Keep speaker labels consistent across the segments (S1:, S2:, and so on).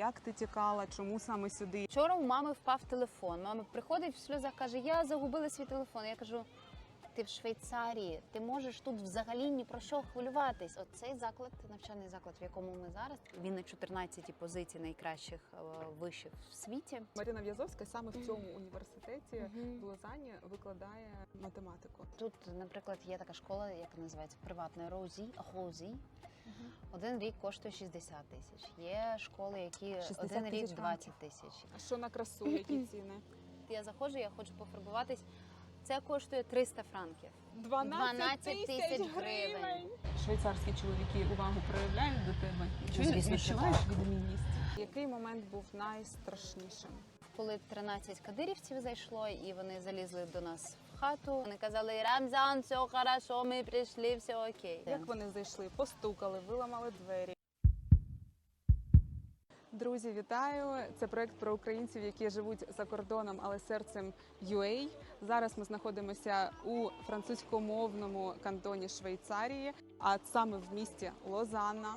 S1: як ти тікала, чому саме сюди.
S2: Вчора у мами впав телефон. Мама приходить в сльозах, каже: Я загубила свій телефон. Я кажу. Ти в Швейцарії, ти можеш тут взагалі ні про що хвилюватись. Оцей заклад, навчальний заклад, в якому ми зараз, він на 14-й позиції найкращих е, вишів в світі.
S1: Марина В'язовська саме в цьому університеті в Лозанні викладає математику.
S2: Тут, наприклад, є така школа, яка називається приватна Розі. Розі. Один рік коштує 60 тисяч. Є школи, які один рік 20 тисяч.
S1: А що на красу, які ціни?
S2: Я заходжу, я хочу пофарбуватись. Це коштує 300 франків.
S1: 12
S2: тисяч гривень.
S1: Швейцарські чоловіки увагу проявляють до тебе.
S2: Звісно,
S1: відчуваєш відмінність? Який момент був найстрашнішим?
S2: Коли 13 кадирівців зайшло, і вони залізли до нас в хату. Вони казали: Рамзан, все хорошо, ми прийшли, все окей.
S1: Як вони зайшли? Постукали, виламали двері. Друзі, вітаю! Це проект про українців, які живуть за кордоном, але серцем UA. Зараз ми знаходимося у французькомовному кантоні Швейцарії, а саме в місті Лозанна.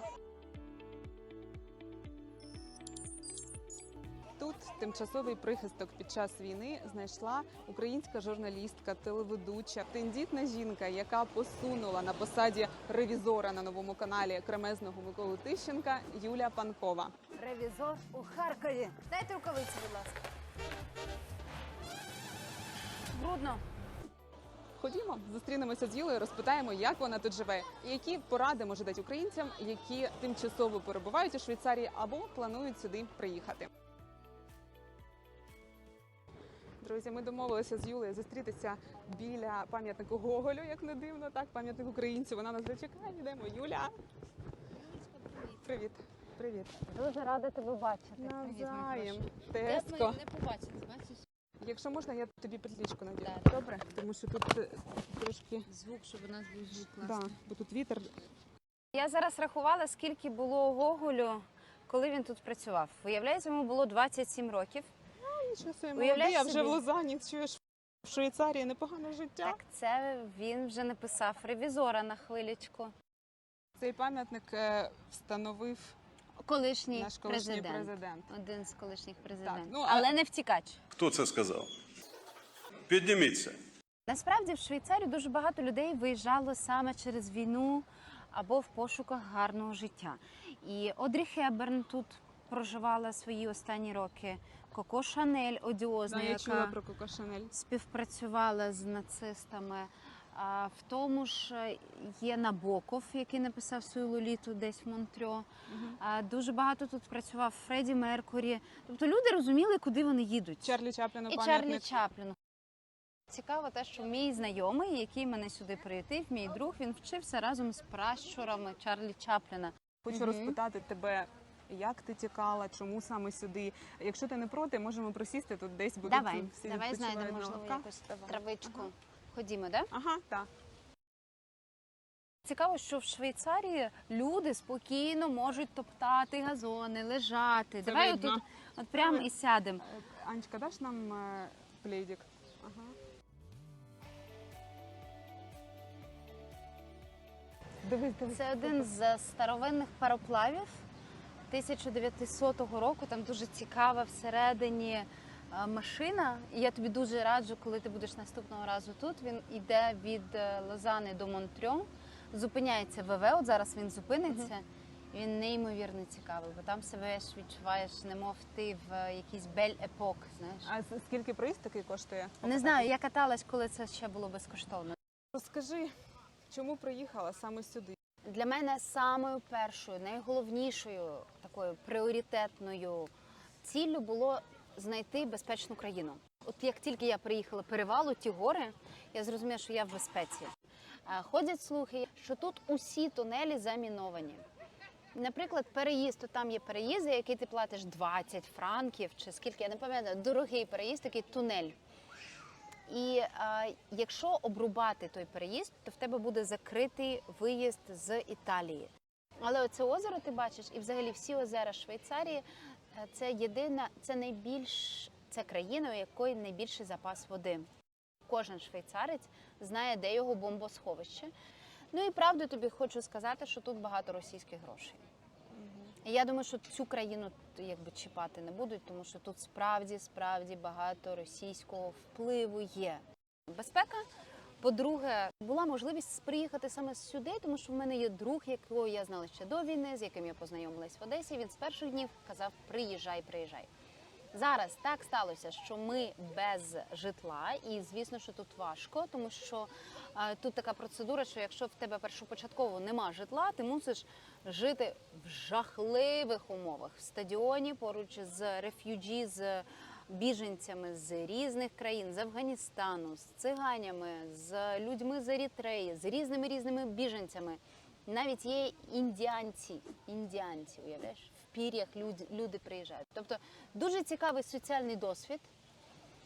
S1: Тут тимчасовий прихисток під час війни знайшла українська журналістка, телеведуча, тендітна жінка, яка посунула на посаді ревізора на новому каналі кремезного Миколу Тищенка Юля Панкова.
S2: Ревізор у Харкові. Дайте рукавиці, будь ласка. Брудно.
S1: Ходімо, зустрінемося з Юлею, розпитаємо, як вона тут живе, і які поради може дати українцям, які тимчасово перебувають у Швейцарії або планують сюди приїхати. Друзі, ми домовилися з Юлею зустрітися біля пам'ятнику Гоголю, як не дивно, так пам'ятник українців. Вона нас зачекає. Йдемо. Юля. Привіт. Привіт.
S2: Дуже рада тебе бачити.
S1: Навзаєм. Теско.
S2: не побачила, бачиш?
S1: Якщо можна, я тобі петлічку надію.
S2: Да.
S1: Добре? Тому що тут е, трошки.
S2: Звук, щоб у нас був звук
S1: Да, бо тут вітер.
S2: Я зараз рахувала, скільки було Гоголю, коли він тут працював. Виявляється, йому було 27 років.
S1: Нічого собі,
S2: Уявляєш
S1: а вже
S2: собі?
S1: в Лозанні чуєш в Швейцарії непогане життя.
S2: Так, це він вже написав ревізора на хвилечку.
S1: Цей пам'ятник е, встановив
S2: Колишній,
S1: наш колишній
S2: президент.
S1: президент.
S2: Один з колишніх президентів.
S1: ну, а-
S2: Але не втікач.
S3: Хто це сказав? Підніміться.
S2: Насправді в Швейцарію дуже багато людей виїжджало саме через війну або в пошуках гарного життя. І Одрі Хеберн тут проживала свої останні роки. Коко Шанель одіозна,
S1: Да, я
S2: яка
S1: чула про Коко Шанель.
S2: співпрацювала з нацистами. А в тому ж е, є Набоков, який написав свою лоліту десь в Монтрьо. А дуже багато тут працював Фредді Меркурі. Тобто люди розуміли, куди вони їдуть.
S1: Чарлі Чапліну
S2: І Чарлі. Чапліну. Цікаво те, що мій знайомий, який мене сюди приютив, мій друг, він вчився разом з пращурами Чарлі Чапліна.
S1: Хочу
S2: Мгм.
S1: розпитати тебе, як ти тікала, чому саме сюди. Якщо ти не проти, можемо присісти тут десь будуть
S2: Давай,
S1: всі
S2: давай
S1: відпочивають
S2: знайдемо
S1: на
S2: можливо
S1: лавках.
S2: якусь травичку.
S1: Ага.
S2: Ходімо, да?
S1: Ага, так.
S2: Цікаво, що в Швейцарії люди спокійно можуть топтати газони, лежати.
S1: Це
S2: Давай
S1: видно.
S2: отут от прямо і сядемо.
S1: Е, Анечка, даш нам е, пледик? Ага. Дивись, дивись.
S2: Це один з старовинних пароплавів 1900 року. Там дуже цікава всередині е, машина. І я тобі дуже раджу, коли ти будеш наступного разу тут. Він йде від е, Лозани до Монтрьо, зупиняється в ВВ. От зараз він зупиниться. Він неймовірно цікавий, бо там себе ж відчуваєш, немов ти в е, якийсь бель епок. Знаєш,
S1: А скільки проїзд такий коштує?
S2: не знаю, я каталась, коли це ще було безкоштовно.
S1: Розкажи, чому приїхала саме сюди?
S2: Для мене самою першою, найголовнішою такою пріоритетною ціллю було знайти безпечну країну. От як тільки я приїхала перевалу, ті гори, я зрозуміла, що я в безпеці. Ходять слухи, що тут усі тунелі заміновані. Наприклад, переїзд, то там є переїзд, за який ти платиш 20 франків, чи скільки я не пам'ятаю, дорогий переїзд, такий тунель. І а, якщо обрубати той переїзд, то в тебе буде закритий виїзд з Італії. Але оце озеро ти бачиш, і взагалі всі озера Швейцарії е, це єдина, це найбільш це країна, у якої найбільший запас води. Кожен швейцарець знає, де його бомбосховище. Ну і правду тобі хочу сказати, що тут багато російських грошей. І я думаю, що цю країну якби чіпати не будуть, тому що тут справді справді багато російського впливу є. Безпека. По-друге, була можливість приїхати саме сюди, тому що в мене є друг, якого я знала ще до війни, з яким я познайомилась в Одесі. Він з перших днів казав: приїжджай, приїжджай. Зараз так сталося, що ми без житла, і звісно, що тут важко, тому що е, тут така процедура, що якщо в тебе першопочатково нема житла, ти мусиш жити в жахливих умовах в стадіоні поруч з реф'юджі, з біженцями з різних країн, з Афганістану, з циганями, з людьми з Ерітреї, з різними різними біженцями. Навіть є індіанці, індіанці, уявляєш, в пір'ях люди, люди приїжджають. Тобто дуже цікавий соціальний досвід.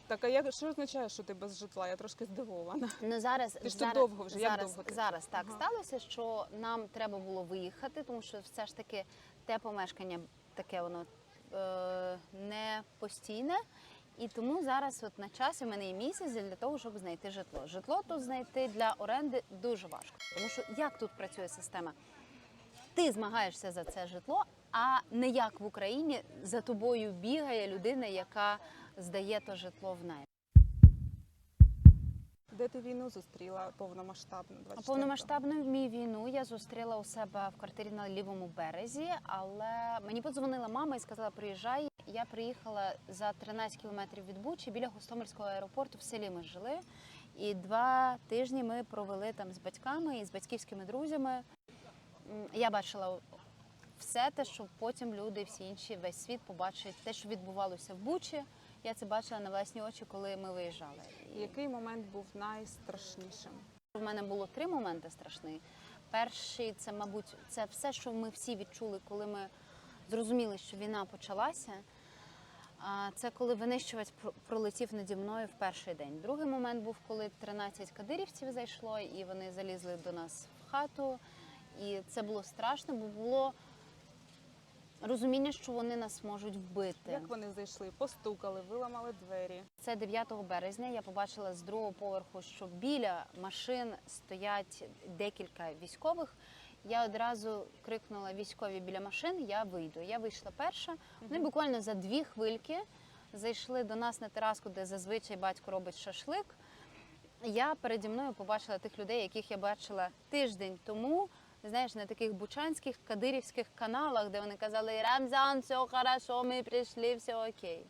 S1: Так, а як що означає, що ти без житла? Я трошки здивована.
S2: Ну зараз
S1: Ти ж тут довго вже, як
S2: зараз,
S1: довго ти?
S2: зараз так
S1: Ага.
S2: сталося, що нам треба було виїхати, тому що все ж таки те помешкання таке воно не постійне. І тому зараз, от на часі, в мене є місяць для того, щоб знайти житло. Житло тут знайти для оренди дуже важко. Тому що як тут працює система? Ти змагаєшся за це житло, а не як в Україні за тобою бігає людина, яка здає то житло в найм.
S1: Де ти війну зустріла повномасштабну?
S2: А
S1: 24-го?
S2: Повномасштабну мій війну я зустріла у себе в квартирі на лівому березі, але мені подзвонила мама і сказала: приїжджай. Я приїхала за 13 кілометрів від Бучі біля Гостомельського аеропорту. В селі ми жили. І два тижні ми провели там з батьками і з батьківськими друзями. Я бачила все те, що потім люди, всі інші, весь світ побачать те, що відбувалося в Бучі. Я це бачила на власні очі, коли ми виїжджали.
S1: Який момент був найстрашнішим?
S2: у мене було три моменти страшні. Перший це, мабуть, це все, що ми всі відчули, коли ми зрозуміли, що війна почалася. Це коли винищувач про- пролетів наді мною в перший день. Другий момент був, коли 13 кадирівців зайшло, і вони залізли до нас в хату. І це було страшно, бо було розуміння, що вони нас можуть вбити.
S1: Як вони зайшли? Постукали, виламали двері.
S2: Це 9 березня. Я побачила з другого поверху, що біля машин стоять декілька військових. Я одразу крикнула військові біля машин. Я вийду. Я вийшла перша. Вони буквально за дві хвильки зайшли до нас на тераску, де зазвичай батько робить шашлик. Я переді мною побачила тих людей, яких я бачила тиждень тому. Знаєш, на таких бучанських кадирівських каналах, де вони казали Рамзан, все хорошо, ми прийшли, все окей.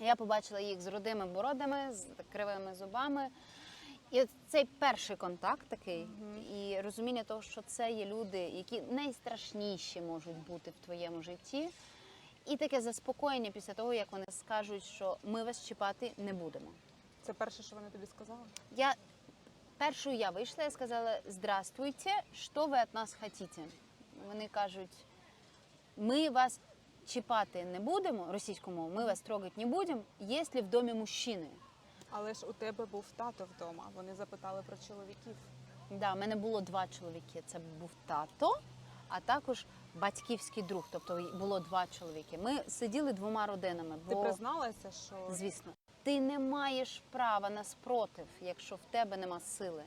S2: Я побачила їх з рудими бородами, з кривими зубами. І от цей перший контакт такий, і розуміння того, що це є люди, які найстрашніші можуть бути в твоєму житті. І таке заспокоєння після того, як вони скажуть, що ми вас чіпати не будемо.
S1: Це перше, що вони тобі сказали?
S2: Я першою я вийшла і сказала: Здравствуйте, що ви від нас хочете? Вони кажуть, ми вас чіпати не будемо російською мовою, ми вас трогати не будемо, якщо в домі мужчини.
S1: Але ж у тебе був тато вдома. Вони запитали про чоловіків.
S2: Да, в мене було два чоловіки. Це був тато, а також батьківський друг. Тобто було два чоловіки. Ми сиділи двома родинами.
S1: Ти
S2: Бо,
S1: призналася, що
S2: звісно, ти не маєш права на спротив, якщо в тебе нема сили.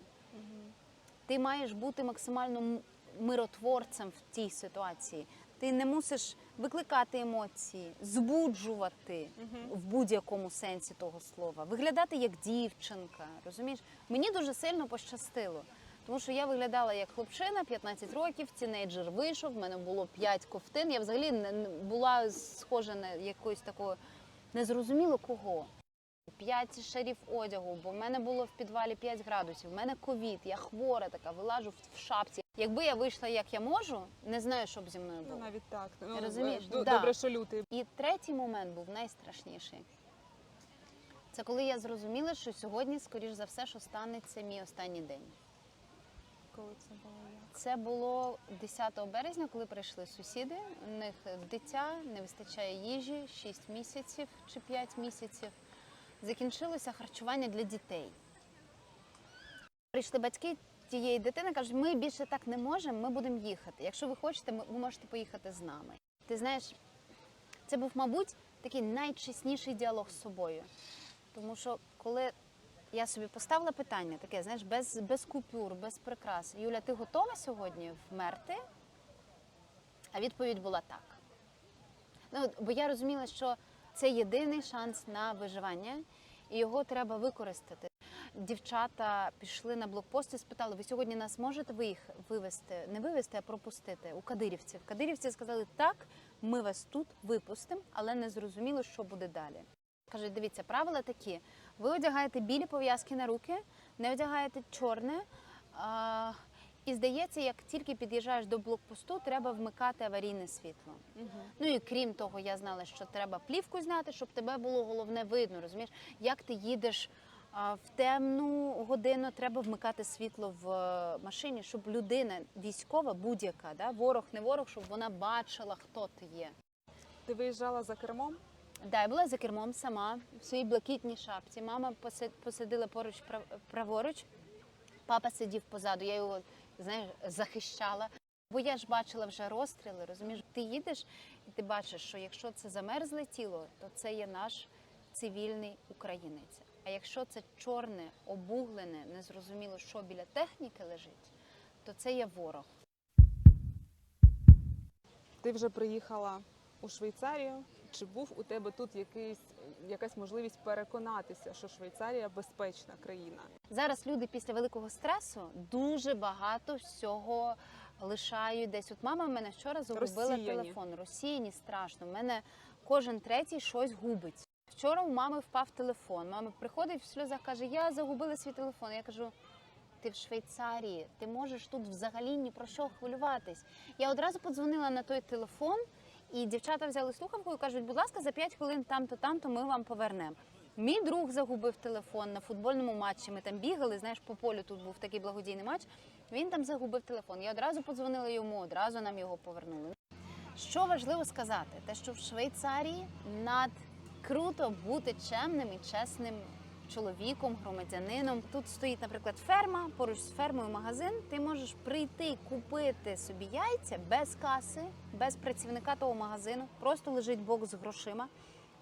S2: Ти маєш бути максимально миротворцем в тій ситуації. Ти не мусиш викликати емоції, збуджувати в будь-якому сенсі того слова, виглядати як дівчинка. Розумієш? Мені дуже сильно пощастило. Тому що я виглядала як хлопчина, 15 років, тінейджер вийшов, в мене було 5 ковтин. Я взагалі не була схожа на якоюсь такою незрозуміло кого. П'ять шарів одягу, бо в мене було в підвалі 5 градусів. В мене ковід, я хвора така, вилажу в- шапці. Якби я вийшла як я можу, не знаю, що б зі мною
S1: ну, навіть так. Ну,
S2: Розумієш?
S1: д-
S2: Да.
S1: Добре, що лютий.
S2: І третій момент був найстрашніший. Це коли я зрозуміла, що сьогодні, скоріш за все, що станеться мій останній день.
S1: Коли це було?
S2: Це було 10 березня, коли прийшли сусіди. У них дитя, не вистачає їжі, 6 місяців чи 5 місяців. Закінчилося харчування для дітей. Прийшли батьки тієї дитини, кажуть, ми більше так не можемо, ми будемо їхати. Якщо ви хочете, ви можете поїхати з нами. Ти знаєш, це був, мабуть, такий найчесніший діалог з собою. Тому що коли я собі поставила питання таке, знаєш, без, без купюр, без прикрас. Юля, ти готова сьогодні вмерти? А відповідь була так. Ну, бо я розуміла, що це єдиний шанс на виживання, і його треба використати. Дівчата пішли на блокпост і спитали: ви сьогодні нас можете ви їх вивезти, не вивезти, а пропустити у Кадирівці. В Кадирівці сказали, так, ми вас тут випустимо, але не зрозуміло, що буде далі. Кажуть, дивіться, правила такі: ви одягаєте білі пов'язки на руки, не одягаєте чорне. І здається, як тільки під'їжджаєш до блокпосту, треба вмикати аварійне світло. Ну і крім того, я знала, що треба плівку зняти, щоб тебе було головне видно. Розумієш, як ти їдеш а, в темну годину, треба вмикати світло в е, машині, щоб людина військова, будь-яка, да, ворог, не ворог, щоб вона бачила, хто ти є.
S1: Ти виїжджала за кермом?
S2: Да, я була за кермом сама в своїй блакитній шапці. Мама посадила поруч прав- праворуч, папа сидів позаду. Я його знаєш, захищала. Бо я ж бачила вже розстріли. Розумієш, ти їдеш і ти бачиш, що якщо це замерзле тіло, то це є наш цивільний українець. А якщо це чорне, обуглене, незрозуміло, що біля техніки лежить, то це є ворог.
S1: Ти вже приїхала у Швейцарію. Чи був у тебе тут якийсь якась можливість переконатися, що Швейцарія безпечна країна?
S2: Зараз люди після великого стресу дуже багато всього лишають десь. От мама в мене вчора загубила телефон. Розсіяні страшно. У мене кожен третій щось губить. Вчора у мами впав телефон. Мама приходить в сльозах, каже: Я загубила свій телефон. Я кажу. Ти в Швейцарії, ти можеш тут взагалі ні про що хвилюватись. Я одразу подзвонила на той телефон, і дівчата взяли слухавку і кажуть, будь ласка, за 5 хвилин там-то, там-то ми вам повернемо. Мій друг загубив телефон на футбольному матчі. Ми там бігали. Знаєш, по полю тут був такий благодійний матч. Він там загубив телефон. Я одразу подзвонила йому, одразу нам його повернули. Що важливо сказати, те, що в Швейцарії над круто бути чемним і чесним чоловіком, громадянином. Тут стоїть, наприклад, ферма, поруч з фермою магазин. Ти можеш прийти купити собі яйця без каси, без працівника того магазину. Просто лежить бокс з грошима.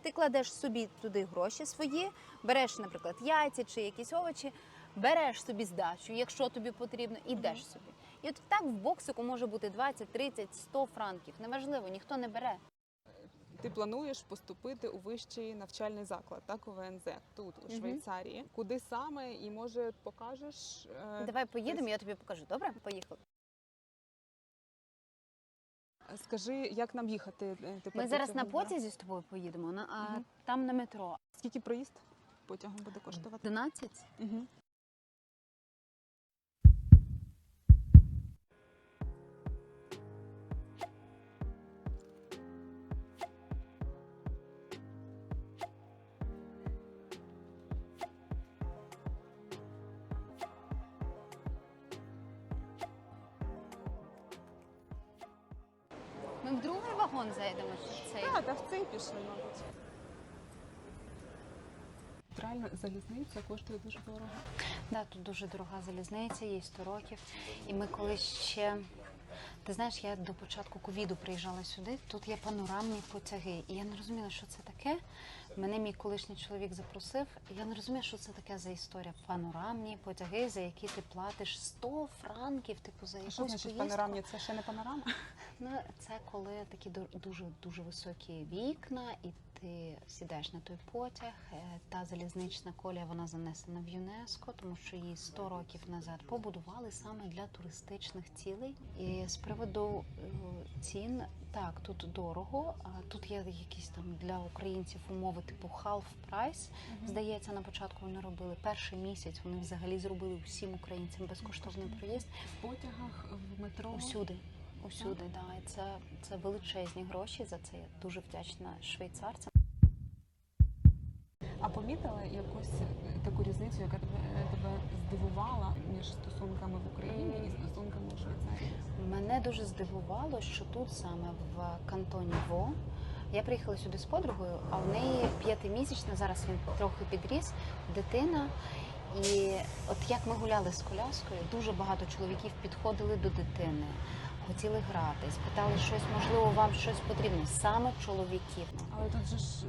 S2: Ти кладеш собі туди гроші свої, береш, наприклад, яйця чи якісь овочі, береш собі здачу, якщо тобі потрібно, ідеш собі. І от так в боксику може бути 20, 30, 100 франків. Неважливо, ніхто не бере.
S1: Ти плануєш поступити у вищий навчальний заклад, так у ВНЗ, тут у. Швейцарії. Куди саме і може покажеш? е,
S2: Давай поїдемо, я тобі покажу. Добре? Поїхали.
S1: Скажи, як нам їхати? е, тепер
S2: Ми
S1: до
S2: зараз
S1: цього
S2: на потязі з тобою поїдемо, на- а
S1: Мгм.
S2: там на метро.
S1: Скільки проїзд потягом буде коштувати?
S2: 11?
S1: Угу.
S2: В другий вагон зайдемо чи в цей.
S1: Так, та в цей пішли, мабуть. Реально залізниця коштує дуже дорого.
S2: Да, тут дуже дорога залізниця, їй 100 років. І ми колись ще. Ти знаєш, я до початку ковіду приїжджала сюди. Тут є панорамні потяги. І я не розуміла, що це таке. Мене мій колишній чоловік запросив. Я не розумію, що це таке за історія. Панорамні потяги, за які ти платиш 100 франків, типу за
S1: А
S2: якусь
S1: що значить
S2: поїздку.
S1: панорамні? Це ще не панорама?
S2: Ну, це коли такі ду- дуже дуже високі вікна, і ти сідаєш на той потяг. Е, Та залізнична колія вона занесена в ЮНЕСКО, тому що її 100 років назад побудували саме для туристичних цілей. І з приводу е, цін, так тут дорого. А тут є якісь там для українців умови, типу half price. Здається, на початку вони робили перший місяць. Вони взагалі зробили всім українцям безкоштовний проїзд.
S1: В потягах, в метро.
S2: Усюди, усюди, да. І це, це величезні гроші. За це я дуже вдячна швейцарцям.
S1: А помітила якусь е, таку різницю, яка тебе, тебе здивувала між стосунками в Україні і стосунками у Швейцарії?
S2: Мене дуже здивувало, що тут саме в кантоні Во. Я приїхала сюди з подругою, а в неї п'ятимісячна, зараз він трохи підріс, дитина. І от як ми гуляли з коляскою, дуже багато чоловіків підходили до дитини, хотіли грати, спитали щось, можливо, вам щось потрібно, саме чоловіків.
S1: Але тут же ж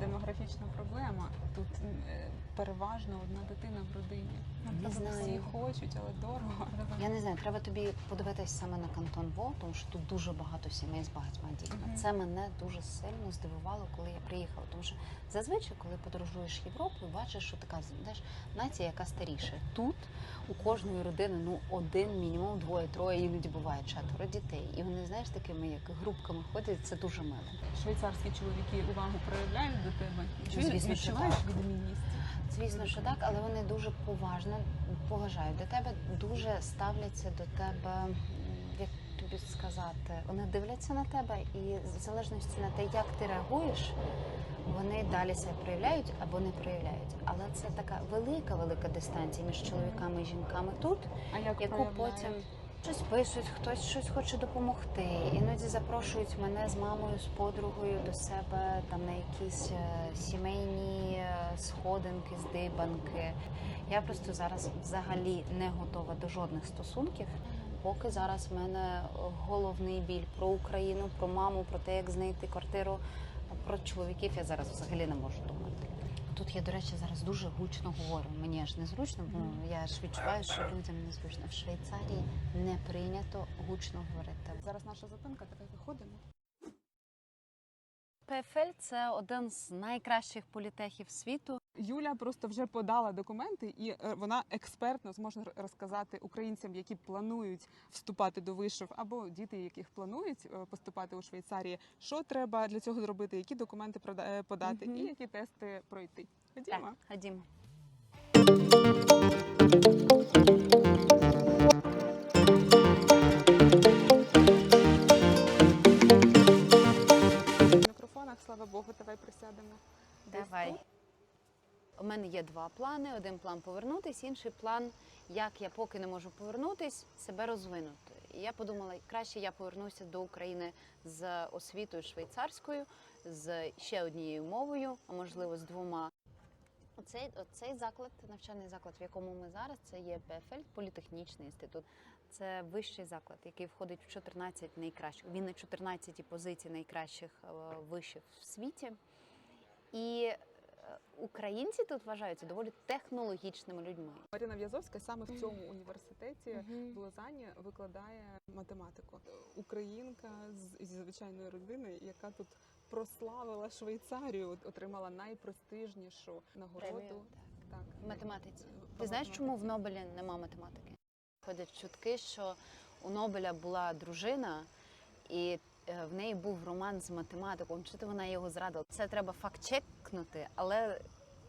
S1: демографічна проблема. Тут е, переважно одна дитина в родині.
S2: Не
S1: Напевно, всі хочуть, але дорого.
S2: Я не знаю, треба тобі подивитись саме на кантон Во, тому що тут дуже багато сімей з багатьма дітьми.
S1: Мгм.
S2: Це мене дуже сильно здивувало, коли я приїхала. Тому що зазвичай, коли подорожуєш Європою, бачиш, що така знаєш, нація, яка старіша. Тут у кожної родини ну один, мінімум двоє, троє, іноді буває четверо дітей. І вони, знаєш, такими як групками ходять. Це дуже мило.
S1: Швейцарські чоловіки увагу проявляють до тебе.
S2: Що
S1: відчуваєш відмінність.
S2: Звісно, що так, але вони дуже поважно поважають до тебе, дуже ставляться до тебе, як тобі сказати, вони дивляться на тебе, і в залежності на те, як ти реагуєш, вони далі себе проявляють або не проявляють. Але це така велика, велика дистанція між чоловіками і жінками тут,
S1: А як
S2: яку
S1: проявляють?
S2: потім щось пишуть, хтось щось хоче допомогти. Іноді запрошують мене з мамою, з подругою до себе там на якісь е, сімейні е, сходинки, здибанки. Я просто зараз взагалі не готова до жодних стосунків. Поки зараз в мене головний біль про Україну, про маму, про те, як знайти квартиру. Про чоловіків я зараз взагалі не можу думати. Тут я, до речі, зараз дуже гучно говорю. Мені аж незручно, бо я ж відчуваю, що людям незручно. В Швейцарії не прийнято гучно говорити.
S1: Зараз наша зупинка, така виходимо.
S2: ПФЛ це один з найкращих політехів світу.
S1: Юля просто вже подала документи, і е, вона експертно зможе розказати українцям, які планують вступати до вишів, або діти, яких планують е, поступати у Швейцарії, що треба для цього зробити, які документи е, подати,
S2: Мгм.
S1: і які тести пройти. Ходімо.
S2: Так, ходімо.
S1: В мікрофонах, слава Богу, давай присядемо.
S2: Давай. У мене є два плани: один план повернутись, інший план, як я поки не можу повернутись, себе розвинути. І я подумала, краще я повернуся до України з освітою швейцарською, з ще однією мовою, а можливо з двома. Оцей, оцей заклад, навчальний заклад, в якому ми зараз, це є ПФЛ, політехнічний інститут. Це вищий заклад, який входить в 14 найкращих. Він на 14 позицій найкращих е, вишів в світі. І українці тут вважаються доволі технологічними людьми.
S1: Марина В'язовська саме в цьому університеті в Лозанні викладає математику. Українка з зі звичайної родини, яка тут прославила Швейцарію, отримала найпрестижнішу нагороду.
S2: Премію,
S1: Так,
S2: В математиці.
S1: в
S2: Ти знаєш, чому в. Нобелі нема математики? Ходять чутки, що у Нобеля була дружина, і е, в неї був роман з математиком. Чи то вона його зрадила? Це треба факт-чекнути, але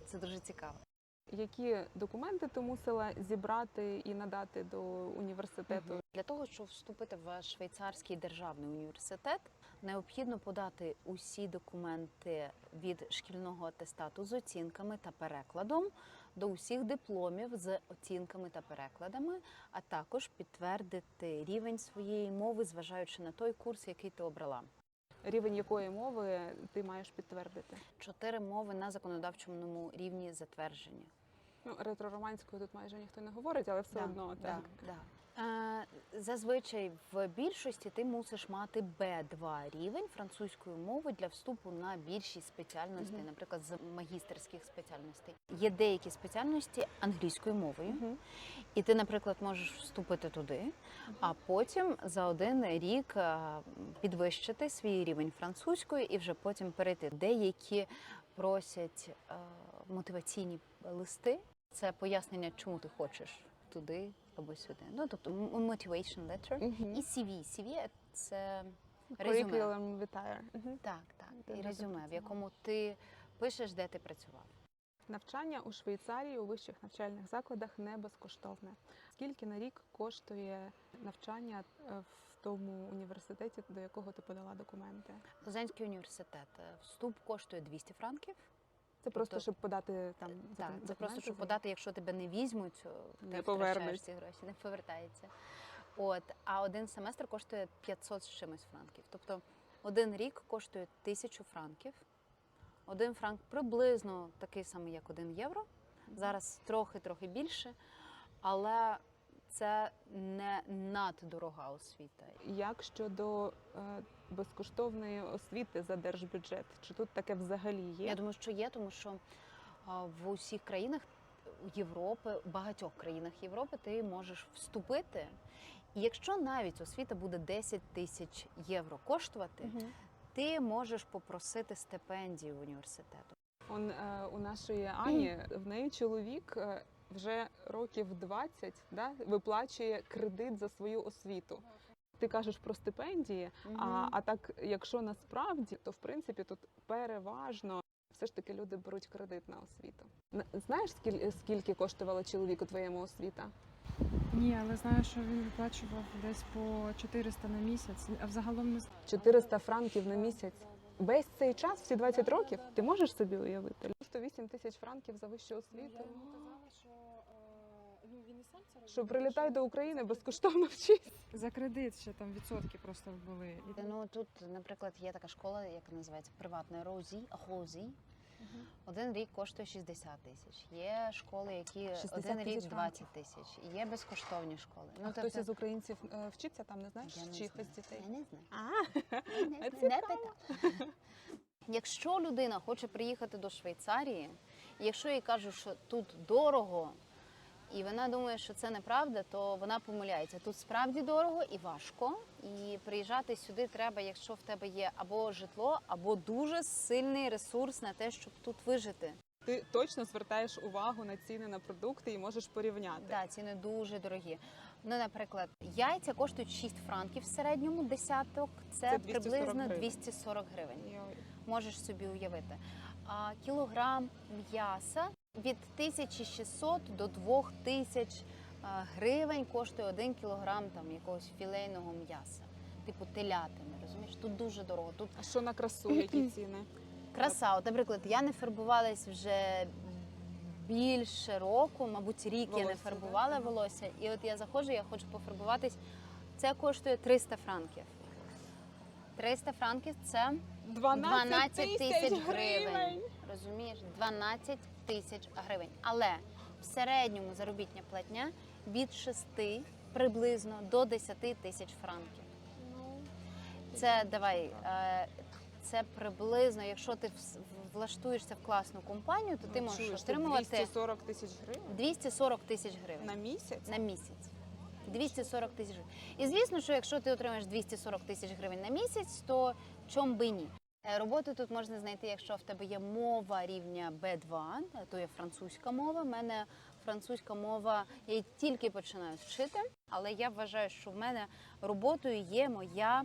S2: це дуже цікаво.
S1: Які документи ти мусила зібрати і надати до університету?
S2: Для того, щоб вступити в швейцарський державний університет, необхідно подати усі документи від шкільного атестату з оцінками та перекладом до усіх дипломів з оцінками та перекладами, а також підтвердити рівень своєї мови, зважаючи на той курс, який ти обрала.
S1: Рівень якої мови ти маєш підтвердити?
S2: Чотири мови на законодавчому рівні затверджені.
S1: Ну, ретророманською тут майже ніхто не говорить, але все
S2: Да,
S1: одно так.
S2: да. Е, Зазвичай в більшості ти мусиш мати Б2 рівень французької мови для вступу на більшість спеціальностей,
S1: Мгм.
S2: наприклад, з магістерських спеціальностей. Є деякі спеціальності англійською мовою,
S1: Мгм.
S2: і ти, наприклад, можеш вступити туди, а потім за один рік е, підвищити свій рівень французької і вже потім перейти. Деякі просять е, мотиваційні листи. Це пояснення, чому ти хочеш туди або сюди. Ну тобто motivation letter. І CV. CV – це резюме.
S1: Мгм.
S2: Так, так. І резюме, в якому ти пишеш, де ти працював.
S1: Навчання у Швейцарії у вищих навчальних закладах не безкоштовне. Скільки на рік коштує навчання е, в тому університеті, до якого ти подала документи?
S2: Лозанський університет. е, Вступ коштує 200 франків.
S1: Це просто
S2: Тобто-
S1: щоб подати там
S2: Так, це просто щоб подати, якщо тебе не візьмуть,
S1: Не
S2: втрачаєш ці гроші, не повертається. От, а один семестр коштує 500 з чимось франків. Тобто один рік коштує 1000 франків. Один франк приблизно такий самий, як один євро. Зараз трохи-трохи більше, але це не наддорога освіта.
S1: Як щодо е, безкоштовної освіти за держбюджет? Чи тут таке взагалі є?
S2: Я думаю, що є, тому що в усіх країнах Європи, в багатьох країнах Європи ти можеш вступити. І якщо навіть освіта буде 10 тисяч євро коштувати,
S1: Мгм.
S2: ти можеш попросити стипендію університету.
S1: Он е, у нашої Ані в неї чоловік е, вже років 20 да, виплачує кредит за свою освіту. Ти кажеш про стипендії, а, а так, якщо насправді, то в принципі тут переважно все ж таки люди беруть кредит на освіту. Знаєш, скільки, скільки коштувала чоловіку твоєму освіта?
S4: Ні, але знаю, що він виплачував десь по 400 на місяць, а взагалом не знаю.
S1: 400 франків на місяць. Весь цей час, всі 20 років, ти можеш собі уявити? 108 тисяч франків за вищу освіту.
S4: що ну, він і сам це
S1: Що прилітай до України безкоштовно вчись.
S4: За кредит ще там відсотки просто були.
S2: Ну тут, наприклад, є така школа, яка називається приватна Розі, Розі. Один рік коштує 60 тисяч. Є школи, які один рік
S1: тисяч
S2: 20 тисяч. Є безкоштовні школи.
S1: Ну, хтось із українців е, вчиться там, не знаєш?
S2: Я не
S1: Чи
S2: знаю.
S1: хтось дітей?
S2: Я не знаю.
S1: А,
S2: не, знаю. не питала. Якщо людина хоче приїхати до Швейцарії, якщо їй кажуть, що тут дорого, і вона думає, що це неправда, то вона помиляється. Тут справді дорого і важко. І приїжджати сюди треба, якщо в тебе є або житло, або дуже сильний ресурс на те, щоб тут вижити.
S1: ти точно звертаєш увагу на ціни на продукти і можеш порівняти.
S2: Да, ціни дуже дорогі. Ну, наприклад, яйця коштують 6 франків в середньому десяток. Це,
S1: Це 240
S2: приблизно
S1: гривень.
S2: 240 гривень.
S1: Йой.
S2: Можеш собі уявити. А кілограм м'яса від 1600 до 2000 а, гривень коштує 1 кілограм там якогось філейного м'яса, типу телятини. Розумієш? Тут дуже дорого. Тут
S1: А що на красу, які ціни?
S2: краса. От, наприклад, я не фарбувалась вже більше року, мабуть, рік я не
S1: Волосся,
S2: фарбувала
S1: так?
S2: Волосся. І от я заходжу, я хочу пофарбуватись. Це коштує 300 франків. 300 франків це 12 тисяч гривень. Розумієш? 12 тисяч гривень. Але в середньому заробітня платня від 6 приблизно до 10 тисяч франків. Це давай. е, Це приблизно, якщо ти влаштуєшся в класну компанію, то ти можеш
S1: Чуєш,
S2: отримувати
S1: 240 тисяч гривень
S2: 240 тисяч гривень
S1: на місяць?
S2: на місяць. 240 тисяч гривень. І звісно, що якщо ти отримаєш 240 тисяч гривень на місяць, то чом би ні? Е, Роботу тут можна знайти, якщо в тебе є мова рівня B2, е, то є французька мова. У мене французька мова, я її тільки починаю вчити, але я вважаю, що в мене роботою є моя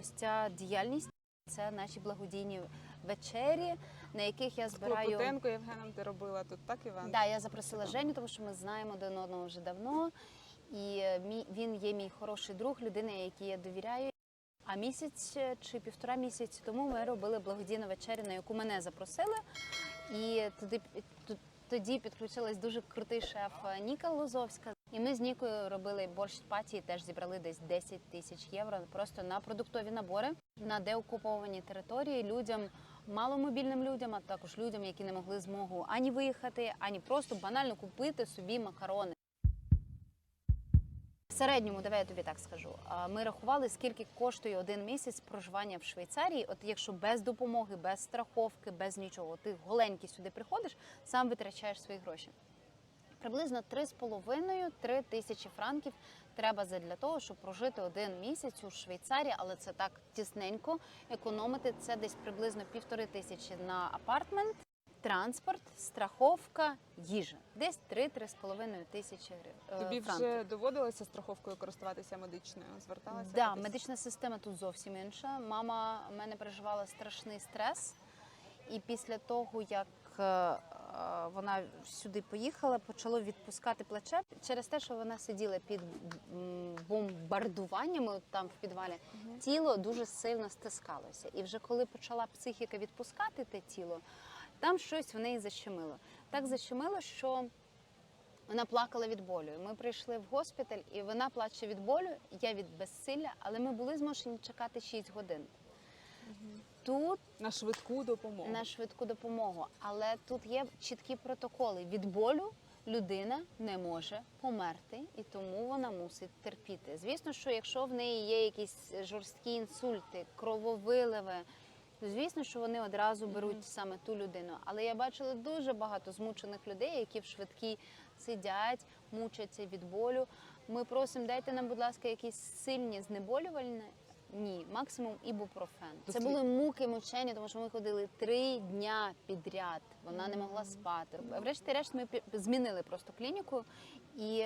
S2: ось ця діяльність. Це наші благодійні вечері, на яких я збираю.
S1: Клопотенко Євгеном ти робила тут, так, Іван?
S2: Да, я запросила Женю, тому що ми знаємо один одного вже давно. І е, він є мій хороший друг, людина, якій я довіряю. А місяць е, чи півтора місяці тому ми робили благодійну вечерю, на яку мене запросили. І туди тоді підключилась дуже крутий шеф е, Ніка Лозовська. І ми з Нікою робили борщ паті теж зібрали десь 10 тисяч євро просто на продуктові набори на деокуповані території людям, маломобільним людям, а також людям, які не могли змогу ані виїхати, ані просто банально купити собі макарони. Середньому, давай я тобі так скажу. Ми рахували, скільки коштує один місяць проживання в Швейцарії. От якщо без допомоги, без страховки, без нічого, ти голенький сюди приходиш, сам витрачаєш свої гроші. Приблизно 3,5-3 тисячі франків треба для того, щоб прожити один місяць у Швейцарії, але це так тісненько. Економити це десь приблизно півтори тисячі на апартмент, транспорт, страховка, їжа. Десь 3-3,5 тисячі гривень.
S1: Тобі
S2: франків.
S1: вже доводилося страховкою користуватися медичною? Зверталася?
S2: Да,
S1: кудись?
S2: медична система тут зовсім інша. Мама в мене переживала страшний стрес, і після того, як е, е, вона сюди поїхала, почало відпускати плече через те, що вона сиділа під бомбардуваннями там в підвалі. Тіло дуже сильно стискалося. І вже коли почала психіка відпускати те тіло, там щось в неї защемило. Так защемило, що вона плакала від болю. Ми прийшли в госпіталь, і вона плаче від болю, я від безсилля, але ми були змушені чекати 6 годин. Тут
S1: На швидку допомогу.
S2: на швидку допомогу, але тут є чіткі протоколи від болю людина не може померти, і тому вона мусить терпіти. Звісно, що якщо в неї є якісь жорсткі інсульти, крововиливи, звісно, що вони одразу беруть саме ту людину. Але я бачила дуже багато змучених людей, які в швидкій сидять, мучаться від болю. Ми просимо, дайте нам, будь ласка, якісь сильні знеболювальні. Ні, максимум ібупрофен. Це були муки мучення, тому що ми ходили три дня підряд. Вона не могла спати. Врешті-решт ми змінили просто клініку, і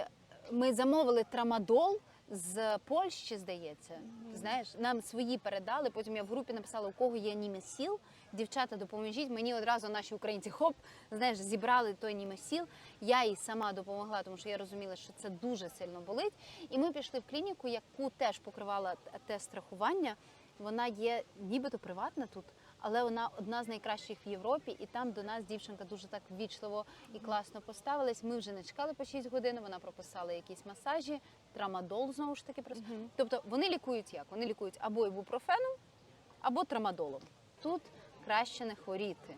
S2: ми замовили трамадол з Польщі, здається. Знаєш, нам свої передали. Потім я в групі написала, у кого є німесіл. Дівчата, допоможіть. Мені одразу наші українці хоп, знаєш, зібрали той німесіл. Я їй сама допомогла, тому що я розуміла, що це дуже сильно болить. І ми пішли в клініку, яку теж покривала те страхування. Вона є нібито приватна тут, але вона одна з найкращих в Європі. І там до нас дівчинка дуже так ввічливо і класно поставилась. Ми вже не чекали по 6 годин. Вона прописала якісь масажі, трамадол знову ж таки. прос- Тобто вони лікують як? Вони лікують або ібупрофеном, або трамадолом. Тут краще не хворіти.